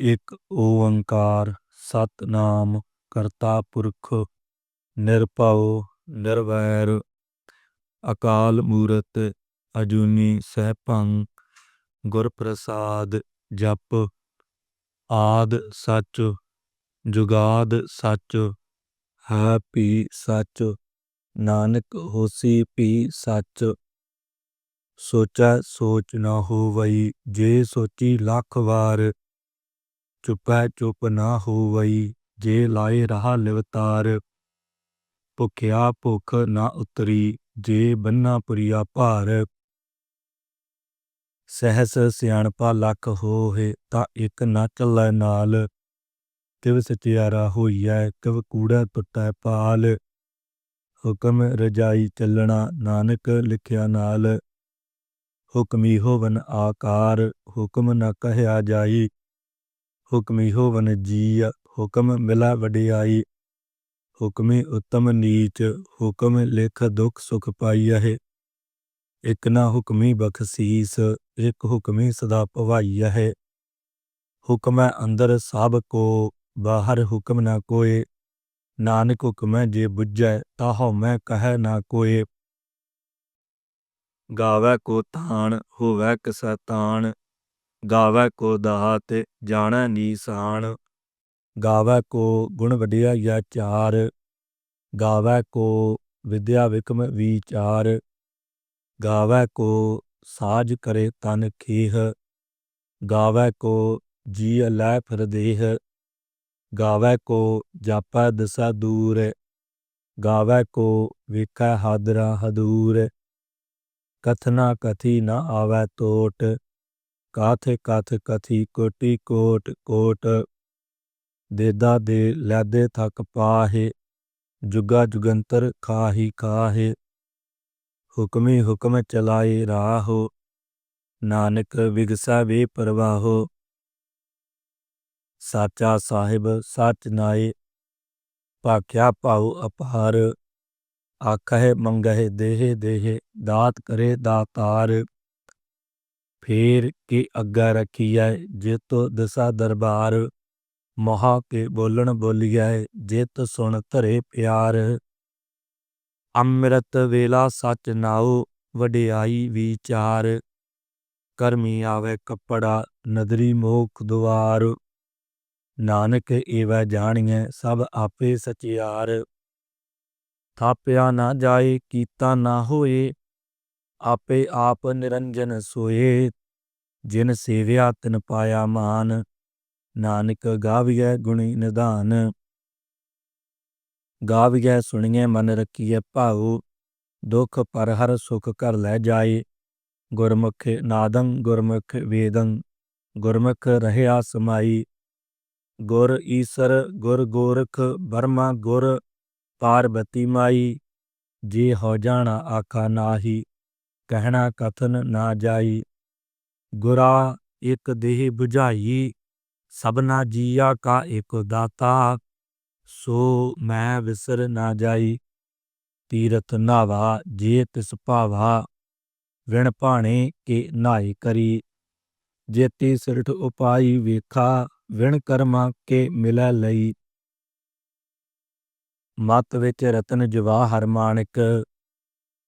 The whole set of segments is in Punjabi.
ਇਕ ਓੰਕਾਰ ਸਤਿਨਾਮ ਕਰਤਾ ਪੁਰਖ, ਨਿਰਭਉ, ਨਿਰਵੈਰ, ਅਕਾਲ ਮੂਰਤ, ਅਜੂਨੀ ਸੈਭੰ ਗੁਰ ਪ੍ਰਸਾਦ ਜਪ, ਆਦ ਸੱਚ, ਜੁਗਾਦ ਸੱਚ, ਹੈ ਪੀ ਸੱਚ, ਨਾਨਕ ਹੋਸੀ ਪੀ ਸੱਚ। ਸੋਚੈ ਸੋਚ ਨ ਹੋਵਈ, ਜੇ ਸੋਚੀ ਲੱਖ ਵਾਰ ਚੁਪੈ ਚੁਪ ਨ ਹੋਵਈ, ਜੇ ਲਾਏ ਰਹਾ ਲਿਵਤਾਰ। ਭੁਖਿਆ ਭੁਖ ਨਾ ਉਤਰੀ, ਜੇ ਬੰਨਾ ਪੁਰੀਆ ਭਾਰ। ਸਹਿਸ ਸਿਆਣਪਾ ਲੱਖ ਹੋਏ ਤਾਂ ਇੱਕ ਨਾ ਚੱਲੈ ਨਾਲ। ਤਿਵ ਸਚਿਆਰਾ ਹੋਈਐ ਕਵ ਕੂੜਾ ਟੁੱਟੈ ਪਾਲ ਹੁਕਮ ਰਜਾਈ ਚੱਲਣਾ, ਨਾਨਕ ਲਿਖਿਆ ਨਾਲ। ਹੁਕਮੀ ਹੋਵਨ ਆਕਾਰ, ਹੁਕਮ ਨਾ ਕਹਿਆ ਜਾਈ। ਹੁਕਮੀ ਹੋਵਨ ਜੀ ਹੁਕਮ ਮਿਲੈ ਵਡਿਆਈ। ਹੁਕਮੀ ਉਤਮ ਨੀਚ, ਹੁਕਮ ਲਿਖ ਦੁਖ ਸੁਖ ਪਾਈਐ। ਇਕ ਨਾ ਹੁਕਮੀ ਬਖਸੀਸ, ਇਕ ਹੁਕਮੀ ਸਦਾ ਭਵਾਈਐ ਹੁਕਮੈ ਅੰਦਰ ਸਭ ਕੋ, ਬਾਹਰ ਹੁਕਮ ਨਾ ਕੋਏ। ਨਾਨਕ ਹੁਕਮੈ ਜੇ ਬੁਝੈ ਤਾ ਮੈਂ ਕਹੈ ਨਾ ਕੋਏ। ਗਾਵੈ ਕੋ ਤਾਣ ਹੋਵੈ ਕਿਸੈ ਤਾਣ। ਗਾਵੈ ਕੋ ਦਾਤ ਜਾਣੈ ਨੀਸਾਨ ਗਾਵੈ ਕੋ ਗੁਣ ਵਡਿਆਈਆ ਚਾਰ ਗਾਵੈ ਕੋ ਵਿਦਿਆ ਵਿਕਮ ਵੀਚਾਰ। ਗਾਵੈ ਕੋ ਸਾਜ ਕਰੇ ਤਨ ਖੀਹ। ਗਾਵੈ ਕੋ ਜੀ ਲੈ ਫਰਦੇਹ ਗਾਵੈ ਕੋ ਜਾਪੈ ਦਿਸਾ ਦੂਰ। ਗਾਵੈ ਕੋ ਵੇਖੈ ਹਾਦਰਾ ਹਦੂਰ। ਕਥਨਾ ਕਥੀ ਨ ਆਵੈ ਟੋਟ ਕਾਥ ਕਥ ਕਥੀ ਕੋਟੀ, ਕੋਟ ਕੋਟ। ਦੇਦਾ ਦੇ ਲੈਦੇ ਥਕ ਪਾਹੇ, ਜੁਗਾ ਜੁਗੰਤਰ ਖਾਹੀ ਖਾਹੇ। ਹੁਕਮੀ ਹੁਕਮ ਚਲਾਏ ਰਾਹੋ, ਨਾਨਕ ਵਿਗਸਾ ਵੇ ਪਰਵਾਹੋ। ਸਾਚਾ ਸਾਹਿਬ ਸਚ ਨਾਏ, ਭਾਖਿਆ ਭਾਉ ਅਪਾਰ। ਆਖਹਿ ਮੰਗਹਿ ਦੇਹ ਦੇਹ, ਦਾਤ ਕਰੇ ਦਾਤਾਰ। ਫੇਰ ਕੇ ਅੱਗਾ ਰਖੀਐ, ਜਿਤੋ ਦਸਾ ਦਰਬਾਰ। ਮਹਾ ਕੇ ਬੋਲਣ ਬੋਲੀਐ, ਜਿਤ ਸੁਣ ਧਰੇ ਪਿਆਰ। ਅੰਮ੍ਰਿਤ ਵੇਲਾ ਸਚ ਨਾਉ, ਵਡਿਆਈ ਵਿਚਾਰ। ਕਰਮੀ ਆਵੇ ਕੱਪੜਾ, ਨਦਰੀ ਮੋਖ ਦੁਆਰ। ਨਾਨਕ ਏਵੈ ਜਾਣੀਐ, ਸਭ ਆਪੇ ਸਚਿਆਰ। ਥਾਪਿਆ ਨਾ ਜਾਏ, ਕੀਤਾ ਨਾ ਹੋਏ ਆਪੇ ਆਪ ਨਿਰੰਜਨ ਸੋਏ ਜਿਨ ਸੇਵਿਆ ਤਿਨ ਪਾਇਆ ਮਾਨ, ਨਾਨਕ ਗਾਵੀਐ ਗੁਣੀ ਨਿਧਾਨ। ਗਾਵੀਐ ਸੁਣੀਐ ਮਨ ਰਖੀਐ ਭਾਉ, ਦੁਖ ਪਰ ਹਰ ਸੁਖ ਕਰ ਲੈ ਜਾਏ। ਗੁਰਮੁਖ ਨਾਦੰ, ਗੁਰਮੁਖ ਵੇਦੰ, ਗੁਰਮੁਖ ਰਹਿਆ ਸਮਾਈ। ਗੁਰ ਈਸਰ, ਗੁਰ ਗੋਰਖ, ਬਰਮਾ ਗੁਰ, ਪਾਰਬਤੀ ਮਾਈ। ਜੇ ਹੋ ਜਾਣਾ ਆਖਾ ਨਾਹੀ ਕਹਿਣਾ ਕਥਨ ਨਾ ਜਾਈ। ਗੁਰਾ ਇਕ ਦੇਹ 부ਝਾਈ ਸਭਨਾ ਜੀਆ ਕਾ ਇਕ ਦਾਤਾ, ਸੋ ਮੈਂ ਵਿਸਰ ਨਾ ਜਾਈ। ਤੀਰਥ ਨਾਵਾ ਜੇ ਤਿਸ ਭਾਵਾ, ਵਿਣ ਭਾਣੇ ਕੇ ਨਾਈ ਕਰੀ। ਜੇਤੀ ਸਿਰਠ ਉਪਾਈ ਵੇਖਾ, ਵਿਣ ਕਰਮਾ ਕੇ ਮਿਲੈ ਲਈ। ਮਤ ਵਿੱਚ ਰਤਨ ਜਵਾਹਰ ਮਾਨਕ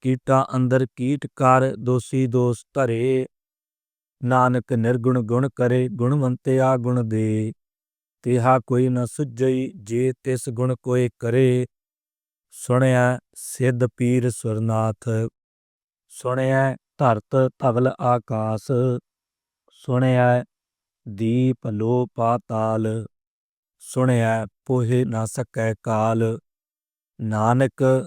ਕੀਟਾ ਅੰਦਰ ਕੀਟ ਕਰ ਦੋਸੀ ਦੋਸ ਧਰੇ। ਨਾਨਕ ਨਿਰਗੁਣ ਗੁਣ ਕਰੇ, ਗੁਣਵੰਤਿਆ ਗੁਣ ਦੇ। ਤਿਹਾ ਕੋਈ ਨ ਸੁਝਈ, ਜੇ ਤਿਸ ਗੁਣ ਕੋਏ ਕਰੇ। ਸੁਣਿਆ ਸਿੱਧ ਪੀਰ ਸੁਰਨਾਥ ਸੁਣਿਆ ਧਰਤ ਧਵਲ ਆਕਾਸ। ਸੁਣਿਆ ਦੀਪ ਲੋ ਪਾਤਾਲ ਸੁਣਿਆ ਪੋਹਿ ਨਾ ਸਕੈ ਕਾਲ। ਨਾਨਕ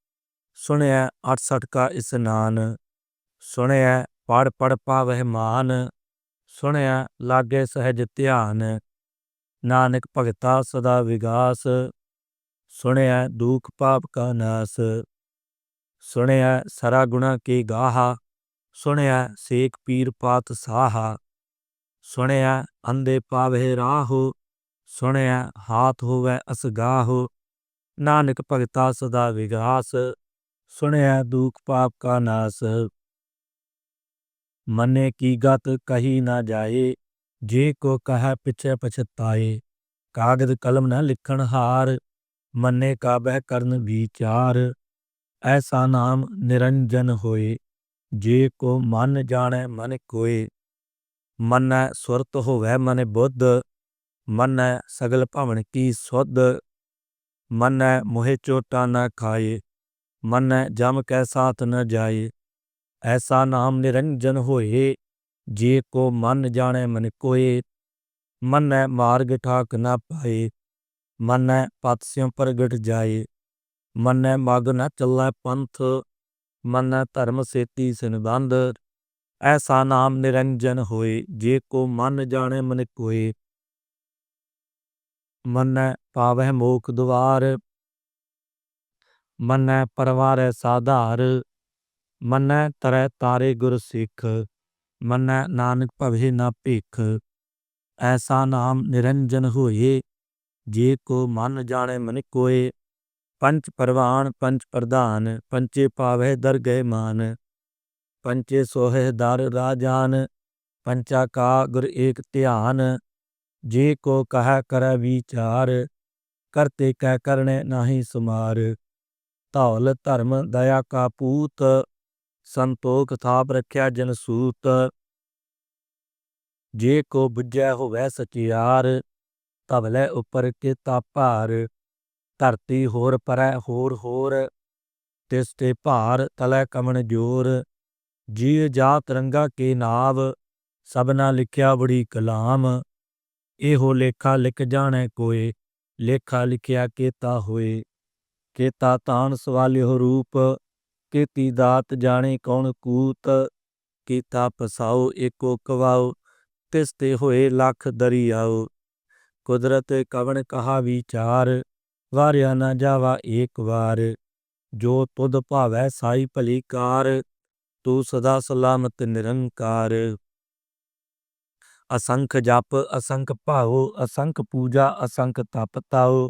ਸੁਣਿਐ 68 ਕਾ ਇਸਨਾਨ ਸੁਣਿਐ ਪੜ ਪੜ ਪਾਵਹਿ ਮਾਨ, ਸੁਣਿਐ ਲਾਗੇ ਸਹਿਜ ਧਿਆਨ, ਨਾਨਕ ਭਗਤਾ ਸਦਾ ਵਿਗਾਸ, ਸੁਣਿਐ ਦੁਖ ਪਾਪ ਕਾ ਨਾਸ, ਸੁਣਿਐ ਸਰਾ ਗੁਣਾ ਕੀ ਗਾਹਾ ਸੁਣਿਆ ਸੇਖ ਪੀਰ ਪਾਤ ਸਾਹਾ ਸੁਣਿਆ ਅੰਦੇ ਪਾਵਹਿ ਰਾਹੋ ਸੁਣਿਆ ਹਾਥ ਹੋਵੈ ਅਸਗਾਹੋ ਨਾਨਕ ਭਗਤਾ ਸਦਾ ਵਿਗਾਸ ਸੁਣਿਐ ਦੁਖ ਪਾਪ ਕਾ ਨਾਸ। ਮਨੇ ਕੀ ਗਤ ਕਹੀ ਨਾ ਜਾਏ, ਜੇ ਕੋ ਕਹੈ ਪਿਛੈ ਪਛਤਾਏ। ਕਾਗਦ ਕਲਮ ਨਾ ਲਿਖਣ ਹਾਰ, ਮੰਨੇ ਕਾ ਕਰਨ ਵਿਚਾਰ। ਐਸਾ ਨਾਮ ਨਿਰੰਜਨ ਹੋਏ, ਜੇ ਕੋ ਮਨ ਜਾਣੈ ਮਨ ਕੋਏ। ਮੰਨੈ ਸੁਰਤ ਹੋਵੈ ਮਨ ਬੁੱਧ, ਮੰਨੈ ਸਗਲ ਭਵਨ ਕੀ ਸੁਧ। ਮਨੈ ਮੋਹਿ ਚੋਟਾ ਨਾ ਖਾਏ। ਮੰਨੈ ਜਮ ਕੈ ਸਾਥ ਨ ਜਾਏ, ਐਸਾ ਨਾਮ ਨਿਰੰਜਨ ਹੋਏ, ਜੇ ਕੋ ਮਨ ਜਾਣੈ ਮਨ ਕੋਏ, ਮੰਨੈ ਮਾਰਗ ਠਾਕ ਨਾ ਪਾਏ, ਮੰਨੈ ਪਤ ਸਿਉ ਪ੍ਰਗਟ ਜਾਏ, ਮੰਨੈ ਮਗ ਨਾ ਚੱਲੈ ਪੰਥ, ਮੰਨੈ ਧਰਮ ਸੇਤੀ ਸੰਬੰਧ, ਐਸਾ ਨਾਮ ਨਿਰੰਜਨ ਹੋਏ, ਜੇ ਕੋ ਮਨ ਜਾਣੇ ਮਨ ਕੋਏ। ਮੰਨੈ ਪਾਵਹਿ ਮੋਖ ਦੁਆਰ ਮੰਨੈ ਪਰਵਾਰੈ ਸਾਧਾਰ, ਮੰਨੈ ਤਰੈ ਤਾਰੇ ਗੁਰ ਸਿੱਖ, ਮੰਨੈ ਨਾਨਕ ਭਵੇ ਨਾ ਭਿਖ। ਐਸਾ ਨਾਮ ਨਿਰੰਜਨ ਹੋਏ, ਜੇ ਕੋ ਮਨ ਜਾਣੈ ਮਨ ਕੋਏ, ਪੰਚ ਪਰਵਾਨ ਪੰਚ ਪ੍ਰਧਾਨ, ਪੰਚੇ ਪਾਵਹਿ ਦਰਗਹਿ ਮਾਨ। ਪੰਚੇ ਸੋਹਿ ਦਰ ਰਾਜਾਨ ਪੰਚਾ ਕਾ ਗੁਰ ਏਕ ਧਿਆਨ। ਜੇ ਕੋ ਕਹੈ ਕਰੈ ਵਿਚਾਰ, ਕਰਤੇ ਕੈ ਕਰਣੈ ਨਾਹੀ ਸੁਮਾਰ। ਧੌਲ, ਧਰਮ, ਦਇਆ ਕਾ ਪੂਤ, ਸੰਤੋਖ ਥਾਪ ਰੱਖਿਆ ਜਨ ਸੂਤ। ਜੇ ਕੋ ਬੁਝੈ ਹੋਵੈ ਸਚਿਆਰ, ਧਵਲੇ ਉਪਰ ਕੀਤਾ ਭਾਰ। ਧਰਤੀ ਹੋਰ ਪਰੈ ਹੋਰ ਹੋਰ, ਤਿਸ ਤੇ ਭਾਰ ਤਲੈ ਕਮਣ ਜੋਰ। ਜੀ ਜਾ ਰੰਗਾ ਕੇ ਨਾਵ, ਸਭਨਾ ਲਿਖਿਆ ਬੜੀ ਕਲਾਮ। ਇਹੋ ਲੇਖਾ ਲਿਖ ਜਾਣੈ ਕੋਏ, ਲੇਖਾ ਲਿਖਿਆ ਕੀਤਾ ਹੋਏ। ਕੀਤਾ ਤਾਨ ਸਵਾਲਿਓ ਰੂਪ ਕੀਤੀ ਦਾਤ ਜਾਣੇ ਕੌਣ ਕੂਤ ਕੀਤਾ ਪਸਾਉ ਏਕੋ ਕਵਾਉ ਤਿਸ ਤੇ ਹੋਏ ਲੱਖ ਦਰਿਆਉ ਕੁਦਰਤ ਕਵਣ ਕਹਾ ਵਿਚਾਰ, ਵਾਰਿਆ ਨਾ ਜਾਵਾ ਏਕ ਵਾਰ। ਜੋ ਤੁਧ ਭਾਵੈ ਸਾਈ ਭਲੀ ਕਾਰ, ਤੂੰ ਸਦਾ ਸਲਾਮਤ ਨਿਰੰਕਾਰ। ਅਸੰਖ ਜਪ, ਅਸੰਖ ਭਾਉ, ਅਸੰਖ ਪੂਜਾ, ਅਸੰਖ ਤਪ ਤਾਉ।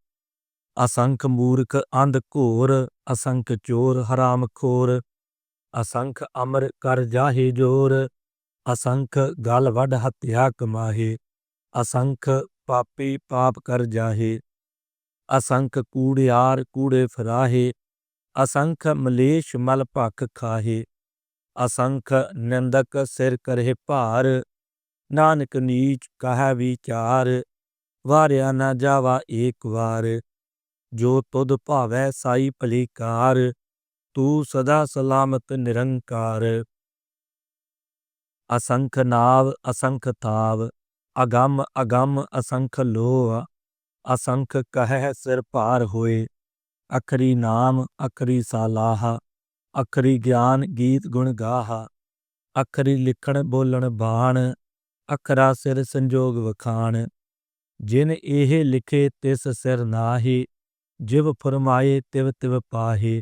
ਅਸੰਖ ਮੂਰਖ ਅੰਧ ਘੋਰ, ਅਸੰਖ ਚੋਰ ਹਰਾਮ ਖੋਰ, ਅਸੰਖ ਅਮਰ ਕਰ ਜਾਹੇ ਜੋਰ, ਅਸੰਖ ਗਲ ਵੱਢ ਹੱਤਿਆ ਕਮਾਹੇ, ਅਸੰਖ ਪਾਪੀ ਪਾਪ ਕਰ ਜਾਹੇ, ਅਸੰਖ ਕੂੜਿਆਰ ਕੂੜੇ ਫਰਾਹੇ, ਅਸੰਖ ਮਲੇਸ਼ ਮਲ ਭਖ ਖਾਹੇ, ਅਸੰਖ ਨਿੰਦਕ ਸਿਰ ਕਰਹਿ ਭਾਰ, ਨਾਨਕ ਨੀਚ ਕਹੈ ਵਿਚਾਰ, ਵਾਰਿਆ ਨਾ ਜਾਵਾ ਏਕ ਵਾਰ। ਜੋ ਤੁਧ ਭਾਵੈ ਸਾਈ ਭਲੀ ਕਾਰ, ਤੂੰ ਸਦਾ ਸਲਾਮਤ ਨਿਰੰਕਾਰ। ਅਸੰਖ ਨਾਵ, ਅਸੰਖ ਤਾਵ ਅਗੰਮ ਅਗੰਮ, ਅਸੰਖ ਲੋਹ, ਅਸੰਖ ਕਹਿ ਸਿਰ ਭਾਰ ਹੋਏ। ਅਖਰੀ ਨਾਮ, ਅਖਰੀ ਸਾਲਾਹ, ਅਖਰੀ ਗਿਆਨ ਗੀਤ ਗੁਣ ਗਾਹ, ਅਖਰੀ ਲਿਖਣ ਬੋਲਣ ਬਾਣ, ਅਖਰਾ ਸਿਰ ਸੰਜੋਗ ਵਖਾਣ। ਜਿਨ ਇਹ ਲਿਖੇ ਤਿਸ ਸਿਰ ਨਾਹੀ ਜਿਵ ਫਰਮਾਏ, ਤਿਵ ਤਿਵ ਪਾਹੇ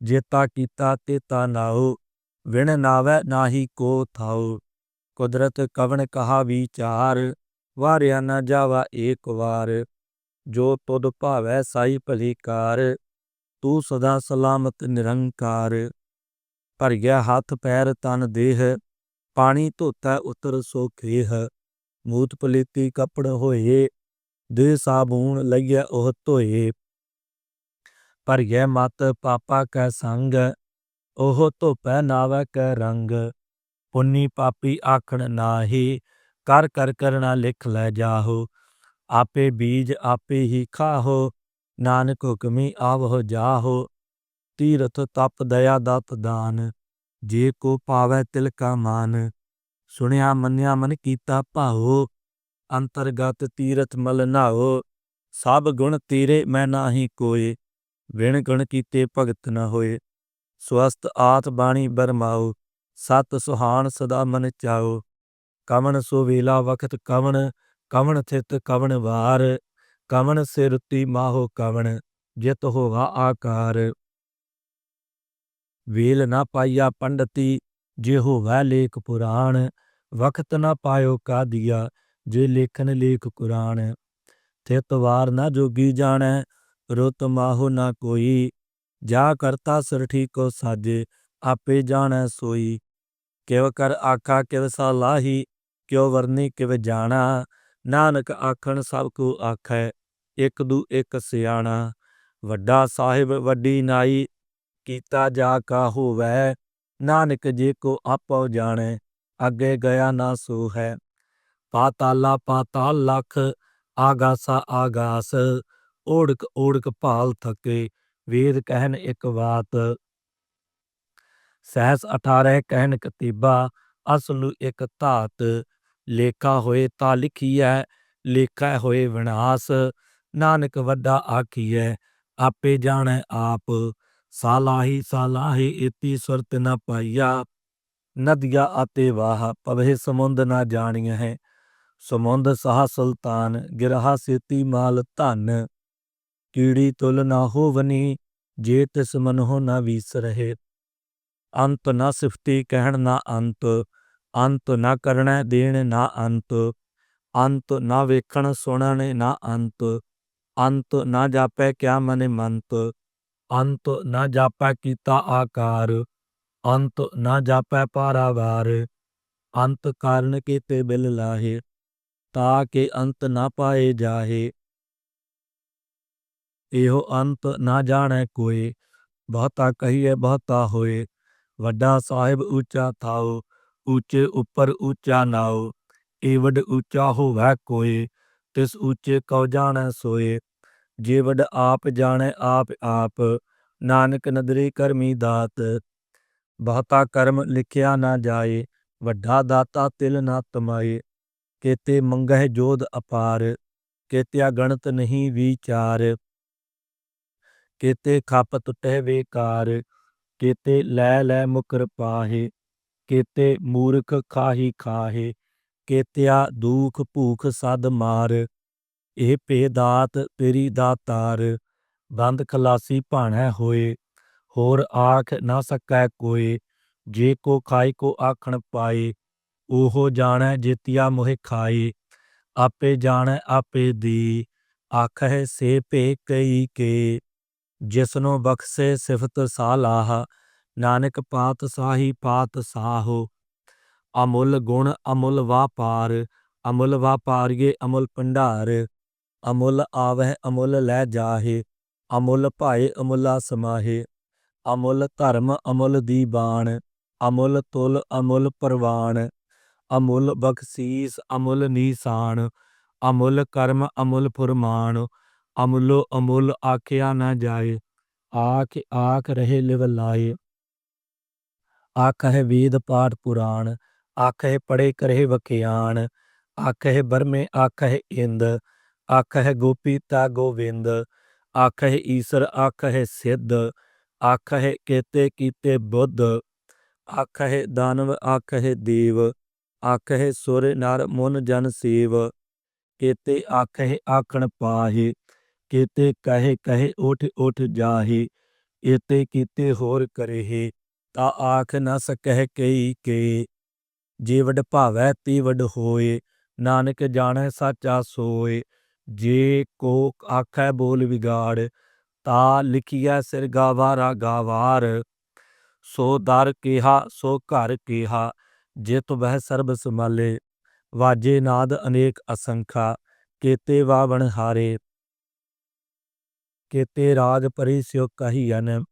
ਜੇਤਾ ਕੀਤਾ ਤੇ ਤਾ ਨਾਉ ਵਿਣ ਨਾਵੈ ਨਾਹੀ ਕੋ ਥਾਉ ਕੁਦਰਤ ਕਵਣ ਕਹਾ ਵਿਚਾਰ, ਵਾਰਿਆ ਨਾ ਜਾਵਾ ਏਕ ਵਾਰ। ਜੋ ਤੁਧ ਭਾਵੈ ਸਾਈ ਭਲੀ ਕਾਰ, ਤੂੰ ਸਦਾ ਸਲਾਮਤ ਨਿਰੰਕਾਰ। ਭਰਿਆ ਹੱਥ ਪੈਰ ਤਨ ਦੇਹ, ਪਾਣੀ ਧੋਤਾ ਉਤਰ ਸੋਖੇਹ ਮੂਤ ਪਲੀਤੀ ਕਪੜ ਹੋਏ ਦੇ ਸਾਬੂਨ ਲਈਐ ਉਹ ਧੋਏ। ਭਰਿਆ ਮਤ ਪਾਪਾ ਕੈ ਸੰਗ, ਉਹ ਧੋਪੈ ਨਾਵੈ ਕੈ ਰੰਗ। ਪੁੰਨੀ ਪਾਪੀ ਆਖਣ ਨਾਹੀ, ਕਰ ਕਰ ਕਰਨਾ ਲਿਖ ਲੈ ਜਾਹੋ। ਆਪੇ ਬੀਜ ਆਪੇ ਹੀ ਖਾਹੋ, ਨਾਨਕ ਹੁਕਮੀ ਆਵਹੁ ਜਾਹੋ। ਤੀਰਥ ਤਪ ਦਇਆ ਦਤ ਦਾਨ, ਜੇ ਕੋ ਪਾਵੈ ਤਿਲ ਕਾ ਮਾਨ। ਸੁਣਿਆ ਮੰਨਿਆ ਮਨ ਕੀਤਾ ਭਾਉ, ਅੰਤਰਗਤ ਤੀਰਥ ਮਲ ਨਾਓ ਸਭ ਗੁਣ ਤੇਰੇ ਮੈਂ ਨਾਹੀ ਕੋਏ। ਵਿਣ ਗੁਣ ਕੀਤੇ ਭਗਤ ਨਾ ਹੋਏ। ਸਵਸਤ ਆਤ ਬਾਣੀ ਬਰਮਾਓ, ਸਤ ਸੁਹਾਨ ਸਦਾ ਮਨ ਚਾਓ। ਕਵਣ ਸੋ ਵੇਲਾ ਵਖਤ ਕਵਣ ਕਵਣ ਥਿਤ ਕਵਣ ਵਾਰ। ਕਵਣ ਸਿਰਤੀ ਮਾਹੋ ਕਵਣ ਜਿਤ ਹੋਵਾ ਆਕਾਰ। ਵੇਲ ਨਾ ਪਾਈਆ ਪੰਡਤੀ, ਜੇ ਹੋਵੈ ਲੇਖ ਪੁਰਾਣ। ਵਖਤ ਨਾ ਪਾਇਓ ਕਾਦੀਆ, ਜੇ ਲੇਖਨ ਲੇਖ ਕੁਰਾਨ ਥਿਤ ਵਾਰ ਨਾ ਜੋਗੀ ਜਾਣੈ ਰੁਤ ਮਾਹੋ ਨਾ ਕੋਈ। ਜਾ ਕਰਤਾ ਸਰਠੀ ਕੋ ਸਾਜੇ, ਆਪੇ ਜਾਣੈ ਸੋਈ। ਕਿਵ ਕਰ ਆਖਾ, ਕਿਵ ਸਲਾਹੀ ਕਿਉ ਵਰਨੀ, ਕਿਵ ਜਾਣਾ। ਨਾਨਕ ਆਖਣ, ਸਭ ਕੋ ਆਖੈ, ਇਕ ਦੂ ਇਕ ਸਿਆਣਾ। ਵੱਡਾ ਸਾਹਿਬ ਵੱਡੀ ਨਾਈ, ਕੀਤਾ ਜਾ ਕਾ ਹੋਵੈ। ਨਾਨਕ ਜੇ ਕੋ ਆਪੋ ਜਾਣੈ, ਅੱਗੇ ਗਿਆ ਨਾ ਸੋ ਹੈ ਪਾਤਾਲਾ ਪਾਤਾਲ ਲਖ, ਆਗਾਸਾ ਆਗਾਸ। ਓੜਕ ਓੜਕ ਭਾਲ ਥਕੇ, ਵੇਦ ਕਹਿਨ ਇੱਕ ਬਾਤ ਸਹਿਸ 18 ਕਹਿਨ ਕਤੀਬਾ, ਅਸਲੂ ਇੱਕ ਧਾਤ। ਲੇਖਾ ਹੋਏ ਤਾਂ ਲਿਖੀਐ, ਲੇਖਾ ਹੋਏ ਵਿਨਾਸ਼। ਨਾਨਕ ਵੱਡਾ ਆਖੀਐ, ਆਪੇ ਜਾਣੈ ਆਪ। ਸਾਲਾਹੀ ਸਾਲਾਹੀ ਇਤੀ ਸੁਰਤ ਨ ਪਾਈਆ। ਨਦੀਆ ਅਤੇ ਵਾਹ ਪਵੇ ਸਮੁੰਦ ਨਾ ਜਾਣੀਐ। ਹੈ ਸਮੁੰਦ ਸਾਹ ਸੁਲਤਾਨ, ਗਿਰਹਾ ਸੇਤੀ ਮਾਲ ਧਨ। ਕੀੜੀ ਤੁਲ ਨਾ ਹੋਵਨੀ, ਜੇ ਤਿਸ ਮਨਹੁ ਨਾ ਵੀਸਰਹਿ ਅੰਤ ਨਾ ਸਿਫਤੀ ਕਹਿਣ ਨਾ ਅੰਤ ਅੰਤ ਨਾ ਕਰਣੈ ਦੇਣ ਨਾ ਅੰਤ ਅੰਤ ਨਾ ਵੇਖਣ ਸੁਣਨ ਨਾ ਅੰਤ ਅੰਤ ਨਾ ਜਾਪੈ ਕਿਆ ਮਨ ਮੰਤ, ਅੰਤ ਨਾ ਜਾਪੈ ਕੀਤਾ ਆਕਾਰ, ਅੰਤ ਨਾ ਜਾਪੈ ਪਾਰਾਵਾਰ, ਅੰਤ ਕਾਰਨ ਕੀਤੇ ਬਿਲ ਲਾਹੇ, ਤਾ ਕੇ ਅੰਤ ਨਾ ਪਾਏ ਜਾਹੇ। ਇਹੋ ਅੰਤ ਨਾ ਜਾਣੈ ਕੋਏ ਬਹੁਤਾ ਕਹੀਏ ਬਹੁਤਾ ਹੋਏ। ਵੱਡਾ ਸਾਹਿਬ ਉੱਚਾ ਥਾਉ ਉੱਚੇ ਉੱਪਰ ਉੱਚਾ ਨਾਉ ਏਵਡ ਉੱਚਾ ਹੋਵੈ ਕੋਏ ਤਿਸ ਉੱਚੇ ਕਉ ਜਾਣੈ ਸੋਏ। ਜੇਵਡ ਆਪ ਜਾਣੈ ਆਪ ਆਪ, ਨਾਨਕ ਨਦਰੇ ਕਰਮੀ ਦਾਤ। ਬਹੁਤਾ ਕਰਮ ਲਿਖਿਆ ਨਾ ਜਾਏ, ਵੱਡਾ ਦਾਤਾ ਤਿਲ ਨਾ ਤਮਾਏ। ਕੇਤੇ ਮੰਗਹਿ ਜੋਧ ਅਪਾਰ, ਕੇਤਿਆ ਗਣਤ ਨਹੀਂ ਵਿਚਾਰ। ਕੇਤੇ ਖੱਪ ਟੁੱਟੇ ਵੇਕਾਰ ਕੇਤੇ ਲੈ ਲੈ ਮੁਕਰ ਪਾਹੇ, ਕੇਤੇ ਮੂਰਖ ਖਾਹੀ ਖਾਹੇ, ਕੇਤਿਆ ਦੁਖ ਭੂਖ ਸਦ ਮਾਰ, ਇਹ ਪੇ ਦਾਤ ਤੇਰੀ ਦਾਤਾਰ ਬੰਦ ਖਲਾਸੀ ਭਾਣੈ ਹੋਏ, ਹੋਰ ਆਖ ਨਾ ਸਕੈ ਕੋਏ, ਜੇ ਕੋ ਖਾਈ ਕੋ ਆਖਣ ਪਾਏ, ਉਹੋ ਜਾਣੈ ਜੇਤਿਆ ਮੋਹਿ ਖਾਏ, ਆਪੇ ਜਾਣੈ ਆਪੇ ਦੀ, ਆਖਹਿ ਸੇ ਭੇ ਕਈ ਕੇ। ਜਿਸਨੂੰ ਬਖਸ਼ੇ ਸਿਫਤ ਸਾਲਾਹ, ਨਾਨਕ ਪਾਤ ਸਾਹੀ ਪਾਤ ਸਾਹੋ। ਅਮੁੱਲ ਗੁਣ ਅਮੁੱਲ ਵਾਪਾਰ, ਅਮੁੱਲ ਵਾਪਾਰੀਏ ਅਮੁੱਲ ਭੰਡਾਰ, ਅਮੁੱਲ ਆਵਹਿ ਅਮੁੱਲ ਲੈ ਜਾਹੇ, ਅਮੁੱਲ ਭਾਏ ਅਮੁੱਲਾ ਸਮਾਹੇ। ਅਮੁੱਲ ਧਰਮ ਅਮੁੱਲ ਦੀਬਾਨ ਅਮੁੱਲ ਤੁਲ ਅਮੁੱਲ ਪਰਵਾਨ ਅਮੁੱਲ ਬਖਸ਼ੀਸ ਅਮੁੱਲ ਨੀਸਾਨ ਅਮੁੱਲ ਕਰਮ ਅਮੁੱਲ ਫੁਰਮਾਨ ਅਮੁੱਲੋ ਅਮੁੱਲ ਆਖਿਆ ਨਾ ਜਾਏ, ਆਖ ਆਖ ਰਹੇ ਲਿਵ ਲਾਏ। ਆਖਹਿ ਵੇਦ ਪਾਠ ਪੁਰਾਣ, ਆਖਹਿ ਪੜੇ ਕਰਹਿ ਵਖਿਆਨ ਆਖਹਿ ਬਰਮੇ ਆਖਹਿ ਇੰਦ, ਆਖਹਿ ਗੋਪੀ ਤਾ ਗੋਵਿੰਦ, ਆਖਹਿ ਈਸਰ ਆਖਹਿ ਸਿੱਧ, ਆਖਹਿ ਕੇਤੇ ਕੀਤੇ ਬੁੱਧ, ਆਖਹਿ ਦਾਨਵ ਆਖਹਿ ਦੇਵ, ਆਖਹਿ ਸੁਰ ਨਰ ਮਨ ਜਨ ਸੇਵ, ਕੇਤੇ ਆਖਹਿ ਆਖਣ ਪਾਹੇ ਕੇਤੇ ਕਹੇ ਕਹੇ ਉਠ ਉਠ ਜਾਹੇ ਏਤੇ ਕੀਤੇ ਹੋਰ ਕਰੇਹੇ, ਤਾ ਆਖ ਨ ਸਕਹਿ ਕਈ ਕੇ। ਜੇ ਵਡ ਭਾਵੈ ਤੀ ਵਡ ਹੋਏ, ਨਾਨਕ ਜਾਣੈ ਸਾਚਾ ਸੋਏ, ਜੇ ਕੋ ਆਖੈ ਬੋਲ ਵਿਗਾੜ, ਤਾ ਲਿਖੀਐ ਸਿਰ ਗਾਵਾਰਾ ਗਾਵਾਰ। ਸੋ ਦਰ ਕਿਹਾ, ਸੋ ਘਰ ਕਿਹਾ, ਜਿਤ ਵਹਿ ਸਰਬ ਸਮਾਲੇ ਵਾਜੇ ਨਾਦ ਅਨੇਕ ਅਸੰਖਾ, ਕੇਤੇ ਵਾਵਣ ਹਾਰੇ। ਕੇਤੇ ਰਾਗ ਪਰੀ ਸਿਓ ਕਹੀਐਨ,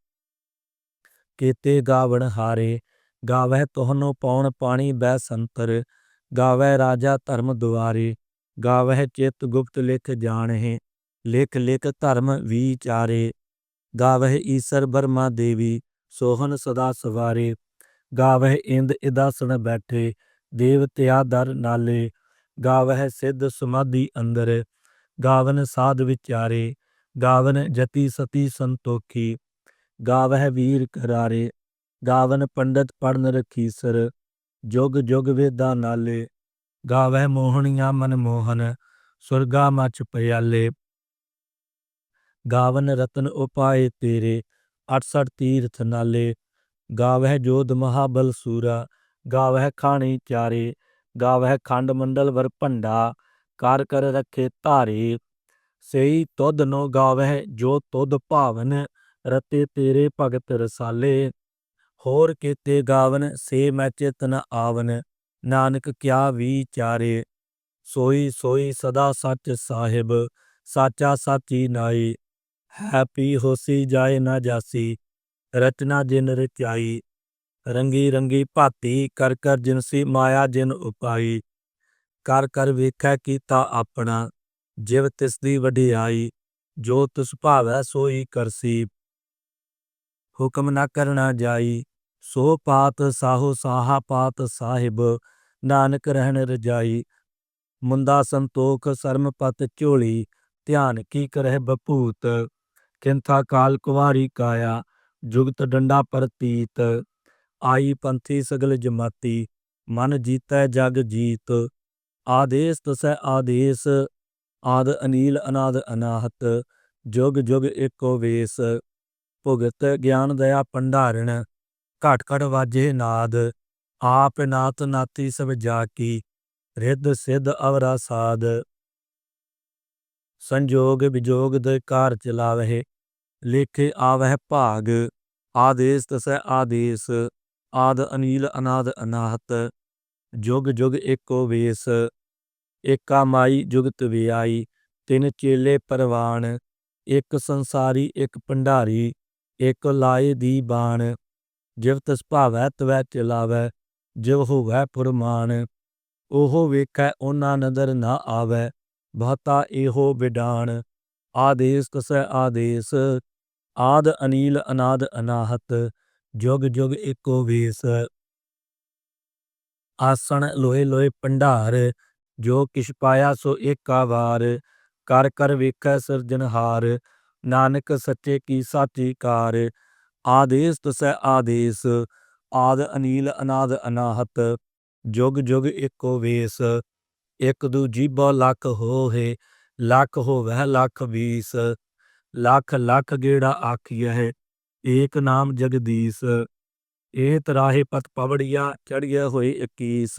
ਕੇਤੇ ਗਾਵਣ ਹਾਰੇ, ਗਾਵਹਿ ਤੋਹਨੋ ਪੌਣ ਪਾਣੀ ਬੈ ਸੰਤਰ ਗਾਵੈ ਰਾਜਾ ਧਰਮ ਦੁਆਰੇ, ਗਾਵਹਿ ਚਿਤ ਗੁਪਤ ਲਿਖ ਜਾਣਹਿ, ਲਿਖ ਲਿਖ ਧਰਮ ਵਿਚਾਰੇ, ਗਾਵਹਿ ਈਸਰ ਬਰਮਾ ਦੇਵੀ, ਸੋਹਨ ਸਦਾ ਸਵਾਰੇ, ਗਾਵਹਿ ਇੰਦ ਇਦਾਸਣ ਬੈਠੇ ਦੇਵਤਿਆ ਦਰ ਨਾਲੇ, ਗਾਵਹਿ ਸਿੱਧ ਸਮਾਧੀ ਅੰਦਰ, ਗਾਵਨ ਸਾਧ ਵਿਚਾਰੇ ਗਾਵਨ ਜਤੀ ਸਤੀ ਸੰਤੋਖੀ, ਗਾਵਹਿ ਵੀਰ ਕਰਾਰੇ, ਗਾਵਨ ਪੰਡਤ ਪੜਨ ਰਖੀਸਰ ਜੁਗ ਜੁਗ ਵੇਦਾਂ ਨਾਲੇ, ਗਾਵਹਿ ਮੋਹਣੀਆਂ ਮਨ ਮੋਹਨ, ਸੁਰਗਾ ਮਚ ਪਿਆਲੇ। ਗਾਵਨ ਰਤਨ ਉਪਾਏ ਤੇਰੇ 68 ਤੀਰਥ ਨਾਲੇ, ਗਾਵਹਿ ਜੋਧ ਮਹਾਬਲ ਸੂਰਾ, ਗਾਵਹਿ ਖਾਣੀ ਚਾਰੇ, ਗਾਵਹਿ ਖੰਡ ਮੰਡਲ ਵਰ ਭੰਡਾ, ਕਰ ਕਰ ਰਖੇ ਧਾਰੇ। ਸਈ ਤੁਧ ਨੋ ਗਾਵਹਿ, ਜੋ ਤੁਧ ਭਾਵਨ ਰਤੇ ਤੇਰੇ ਭਗਤ ਰਸਾਲੇ। ਹੋਰ ਕੀਤੇ ਗਾਵਨ, ਸੇ ਮੈਂ ਚਿਤ ਨ ਆਵਨ, ਨਾਨਕ ਕਿਆ ਵਿਚਾਰੇ। ਸੋਈ ਸੋਈ ਸਦਾ ਸੱਚ ਸਾਹਿਬ, ਸਾਚਾ ਸਾਚੀ ਨਾਈ। ਹੈ ਪੀ ਹੋਸੀ ਜਾਏ ਨਾ ਜਾਸੀ, ਰਚਨਾ ਜਿਨ ਰਚਾਈ। ਰੰਗੀ ਰੰਗੀ ਭਾਤੀ, ਕਰ ਕਰ ਜਿਨਸੀ ਮਾਇਆ ਜਿਨ ਉਪਾਈ। ਕਰ ਕਰ ਵੇਖੈ ਕੀਤਾ ਆਪਣਾ। ਜਿਵ ਤਿਸ ਦੀ ਵਡਿਆਈ, ਜੋ ਤਿਸ ਭਾਵੈ ਸੋਈ ਕਰਸੀ। ਹੁਕਮ ਨਾ ਕਰਨਾ ਜਾਈ, ਸੋ ਪਾਤ ਸਾਹੋ ਸਾਹਾ ਪਾਤ ਸਾਹਿਬ, ਨਾਨਕ ਰਹਿਣ ਰਜਾਈ। ਮੁੰਦਾ ਸੰਤੋਖ ਸਰਮ ਪਤ ਝੋਲੀ, ਧਿਆਨ ਕੀ ਕਰਹਿ ਬਪੂਤ। ਕਿੰਥਾ ਕਾਲ ਕੁਵਾਰੀ ਕਾਇਆ, ਜੁਗਤ ਡੰਡਾ ਪਰਤੀਤ ਆਈ ਪੰਥੀ ਸਗਲ ਜਮਾਤੀ, ਮਨ ਜੀਤੈ ਜਗ ਜੀਤ। ਆਦੇਸ ਤਸੈ ਆਦੇਸ ਆਦ ਅਨੀਲ ਅਨਾਦ ਅਨਾਹਤ, ਜੁਗ ਜੁਗ ਏਕੋ ਵੇਸ, ਭੁਗਤ ਗਿਆਨ ਦਇਆ ਭੰਡਾਰਣ, ਘਟ ਘਟ ਵਾਜੇ ਨਾਦ, ਆਪ ਨਾਤ ਨਾਤੀ ਸਭ ਜਾ ਕੀ ਰਿੱਧ ਸਿੱਧ ਅਵਰਾ ਸਾਧ ਸੰਜੋਗ ਵਿਜੋਗ ਦੇ ਕਾਰ ਚਲਾਵਹਿ, ਲੇਖੇ ਆਵਹਿ ਭਾਗ, ਆਦੇਸ ਤਸੈ ਆਦੇਸ, ਆਦ ਅਨੀਲ ਅਨਾਦ ਅਨਾਹਤ, ਜੁਗ ਜੁਗ ਏਕੋ ਵੇਸ। ਏਕਾ ਮਾਈ ਜੁਗਤ ਵਿਆਈ, ਤਿੰਨ ਚੇਲੇ ਪਰਵਾਨ ਇੱਕ ਸੰਸਾਰੀ, ਇੱਕ ਭੰਡਾਰੀ, ਇੱਕ ਲਾਏ ਦੀ ਬਾਣ। ਜਿਵ ਤਿਸ ਭਾਵੈ, ਤਵੈ ਚਲਾਵੈ, ਜਿਵ ਹੋਵੈ ਪੁਰਮਾਨ ਉਹ ਵੇਖੈ, ਉਹਨਾਂ ਨਦਰ ਨਾ ਆਵੈ, ਬਹੁਤਾ ਇਹੋ ਵਿਡਾਣ ਆਦੇਸ ਤਸੈ ਆਦੇਸ, ਆਦ ਅਨੀਲ ਅਨਾਦ ਅਨਾਹਤ, ਜੁਗ ਜੁਗ ਏਕੋ ਵੇਸ। ਆਸਣ ਲੋਏ ਲੋਏ ਭੰਡਾਰ ਜੋ ਕਿਛ ਪਾਇਆ ਸੋ ਏਕਾ ਵਾਰ, ਕਰ ਕਰ ਵੇਖੈ ਸਿਰਜਨਹਾਰ ਨਾਨਕ ਸੱਚੇ ਕੀ ਸਾਚੀ ਕਾਰ, ਆਦੇਸ ਤਸੈ ਆਦੇਸ, ਆਦ ਅਨੀਲ ਅਨਾਦ ਅਨਾਹਤ, ਜੁਗ ਜੁਗ ਏਕੋ ਵੇਸ, ਇਕ ਦੂ ਜੀਬੋ ਲੱਖ ਹੋਏ ਲੱਖ ਹੋਵੈ ਲੱਖ ਵੀਸ, ਲੱਖ ਲੱਖ ਗੇੜਾ ਆਖੀਐ, ਏਕ ਨਾਮ ਜਗਦੀਸ਼ ਇਹ ਤਰਾਹੇ ਪਤ ਪਵੜੀਆ ਚੜੀਏ ਹੋਏ 21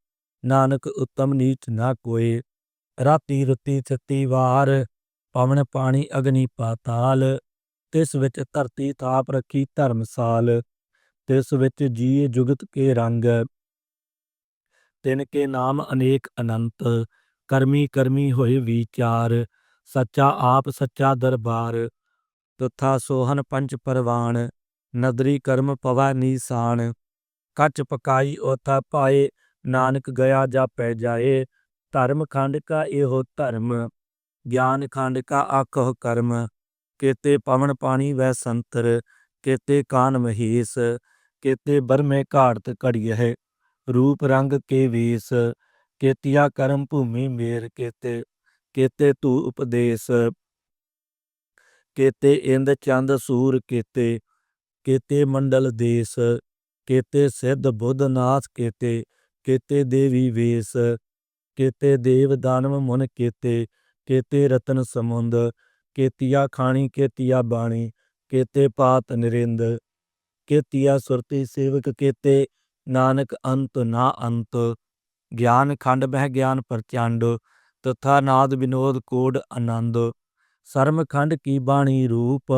ਨਾਨਕ ਉਤਮ ਨੀਚ ਨਾ ਕੋਏ। ਰਾਤੀ ਰੁੱਤੀ ਛੱਤੀ ਵਾਰ ਪਵਨ ਪਾਣੀ ਅਗਨੀ ਪਾਤਾਲ। ਤਿਸ ਵਿੱਚ ਧਰਤੀ ਤਾਪ ਰੱਖੀ ਧਰਮਸਾਲ। ਤਿਸ ਵਿੱਚ ਜੀਏ ਜੁਗਤ ਕੇ ਰੰਗ। ਤਿਨ ਕੇ ਨਾਮ ਅਨੇਕ ਅਨੰਤ। ਕਰਮੀ ਕਰਮੀ ਹੋਏ ਵਿਚਾਰ। ਸੱਚਾ ਆਪ ਸੱਚਾ ਦਰਬਾਰ। ਤਥਾ ਸੋਹਨ ਪੰਚ ਪਰਵਾਨ ਨਦਰੀ ਕਰਮ ਪਵਾ ਨੀਸਾਨ। ਕੱਚ ਪਕਾਈ ਓਥਾ ਪਾਏ। ਨਾਨਕ ਗਿਆ ਜਾਪੈ ਜਾਏ, ਧਰਮ ਖੰਡ ਕਾ ਇਹੋ ਧਰਮ, ਗਿਆਨ ਖੰਡ ਕਾ ਆਖੋ ਕਰਮ, ਕੇਤੇ ਪਵਨ ਪਾਣੀ ਵੈ ਸੰਤਰ, ਕੇਤੇ ਕਾਨ ਮਹੀਸ, ਕੇਤੇ ਬਰਮੇ ਘਾੜਤ ਘੜੀਏ ਰੂਪ ਰੰਗ ਕੇ ਵੇਸ, ਕੇਤੀਆ ਕਰਮ ਭੂਮੀ ਮੇਰ ਕੇਤੇ ਕੇਤੇ ਧੂ ਉਪਦੇਸ, ਕੇਤੇ ਇੰਦ ਚੰਦ ਸੂਰ ਕੇਤੇ ਕੇਤੇ ਮੰਡਲ ਦੇਸ, ਕੇਤੇ ਸਿੱਧ ਬੁੱਧ ਨਾਥ ਕੇਤੇ ਕੇਤੇ ਦੇਵੀ ਵੇਸ, ਕੇਤੇ ਦੇਵ ਦਾਨਵ ਮੁਨ ਕੇਤੇ ਕੇਤੇ ਰਤਨ ਸਮੁੰਦ, ਕੇਤੀਆ ਖਾਣੀ, ਕੇਤੀਆ ਬਾਣੀ, ਕੇਤੇ ਪਾਤ ਨਿਰਿੰਦ, ਕੇਤੀਆ ਸੁਰਤੀ ਸੇਵਕ ਕੇਤੇ, ਨਾਨਕ ਅੰਤ ਨਾ ਅੰਤ, ਗਿਆਨ ਖੰਡ ਬਹਿ ਗਿਆਨ ਪ੍ਰਚੰਡ, ਤਥਾ ਨਾਦ ਵਿਨੋਦ ਕੋਡ ਆਨੰਦ, ਸਰਮ ਖੰਡ ਕੀ ਬਾਣੀ ਰੂਪ,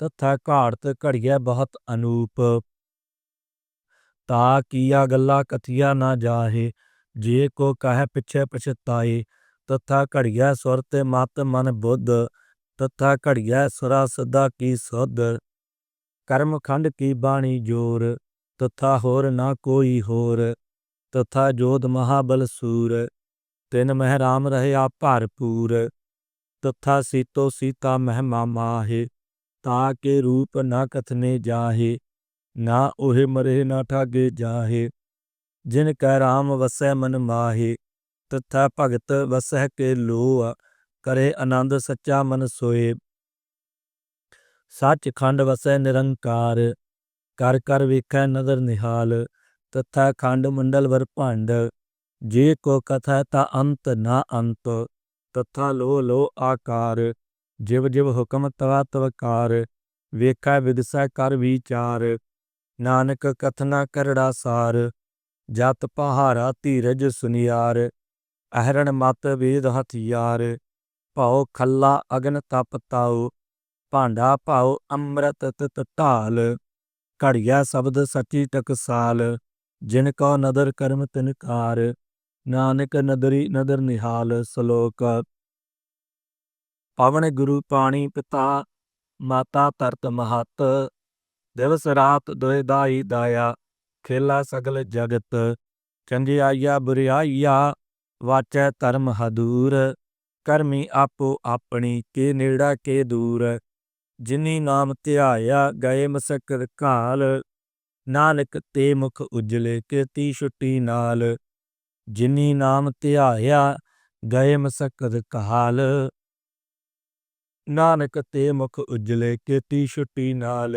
ਤਥਾ ਘਾੜਤ ਘੜੀਐ ਬਹੁਤ ਅਨੂਪ। ਤਾ ਕੀਆ ਗੱਲਾ ਕਥਿਆ ਨਾ ਜਾਹੇ, ਜੇ ਕੋ ਕਹੈ ਪਿਛੈ ਪਛਤਾਏ। ਤਥਾ ਘੜੀਐ ਸੁਰ ਤੇ ਮਤ ਮਨ ਬੁੱਧ, ਤਥਾ ਘੜੀਐ ਸੁਰਾ ਸਦਾ ਕੀ ਸੁਧ। ਕਰਮ ਖੰਡ ਕੀ ਬਾਣੀ ਜੋਰ, ਤਥਾ ਹੋਰ ਨਾ ਕੋਈ ਹੋਰ। ਤਥਾ ਜੋਧ ਮਹਾਬਲ ਸੂਰ, ਤਿਨ ਮਹਿ ਰਾਮ ਰਹਿਆ ਭਰਪੂਰ ਤਥਾ ਸੀਤੋ ਸੀਤਾ ਮਹਿਮਾ ਮਾਹੇ ਤਾ ਕੇ ਰੂਪ ਨਾ ਕਥਨੇ ਜਾਹੇ। ਨਾ ਉਹੇ ਮਰੇ, ਨਾ ਠਾਗੇ ਜਾਹੇ। ਜਿਨ ਕੈ ਰਾਮ ਵਸੈ ਮਨ ਮਾਹੇ, ਤਥਾ ਭਗਤ ਵਸਹਿ ਕੇ ਲੋਆ ਕਰੇ ਆਨੰਦ ਸੱਚਾ ਮਨ ਸੋਏ ਸੱਚ ਖੰਡ ਵਸੈ ਨਿਰੰਕਾਰ, ਕਰ ਕਰ ਵੇਖੈ ਨਦਰ ਨਿਹਾਲ, ਤਥਾ ਖੰਡ ਮੰਡਲ ਵਰ ਭੰਡ। ਜੇ ਕੋ ਕਥਾ ਤਾ ਅੰਤ ਨਾ ਅੰਤ, ਤਥਾ ਲੋ ਲੋ ਆਕਾਰ। ਜਿਵ ਜਿਵ ਹੁਕਮ ਤਵਾ ਤਵਕਾਰ, ਵੇਖੈ ਵਿਦਸਾ ਕਰ ਵਿਚਾਰ। ਨਾਨਕ ਕਥਨਾ ਕਰੜਾ ਸਾਰ, ਜਤ ਪਹਾਰਾ ਧੀਰਜ ਸੁਨਿਆਰ, ਅਹਰਣ ਮਤ ਵੇਦ ਹਥਿਆਰ, ਭਾਉ ਖੱਲਾ ਅਗਨ ਤਪ ਤਾਉ, ਭਾਂਡਾ ਭਾਉ ਅੰਮ੍ਰਿਤ ਤਿਤ ਢਾਲ, ਘੜਿਆ ਸ਼ਬਦ ਸੱਚੀ ਟਕਸਾਲ, ਜਿਨ ਕੋ ਨਦਰ ਕਰਮ ਤਿਨਕਾਰ ਨਾਨਕ ਨਦਰੀ ਨਦਰ ਨਿਹਾਲ ਸ਼ਲੋਕ। ਪਵਨ ਗੁਰੂ ਪਾਣੀ ਪਿਤਾ, ਮਾਤਾ ਤਰਤ ਮਹਤ ਦਿਵਸ ਰਾਤ ਦੋਇ ਦਾਇਆ ਖੇਲਾ ਸਗਲ ਜਗਤ ਚੰਗਿਆਈਆ ਬੁਰਿਆਈਆ ਵਾਚੈ ਧਰਮ ਹਦੂਰ, ਕਰਮੀ ਆਪੋ ਆਪਣੀ, ਕੇ ਨੇੜਾ ਕੇ ਦੂਰ, ਜਿਨੀ ਨਾਮ ਧਿਆਇਆ ਗਏ ਮਸਕਰ ਕਾਲ ਨਾਨਕ ਤੇ ਮੁਖ ਉਜਲੇ ਕੀਤੀ ਛੁੱਟੀ ਨਾਲ, ਜਿਨੀ ਨਾਮ ਧਿਆਇਆ ਗਏ ਮਸਕਰ ਕਾਲ ਨਾਨਕ ਤੇ ਮੁਖ ਉਜਲੇ ਕੀਤੀ ਛੁੱਟੀ ਨਾਲ